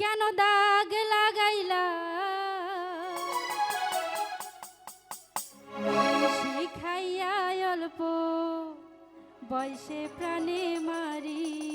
কেন দাগ লাগাইলা? শিখাইয়া অল্প বয়সে প্রাণে মারি।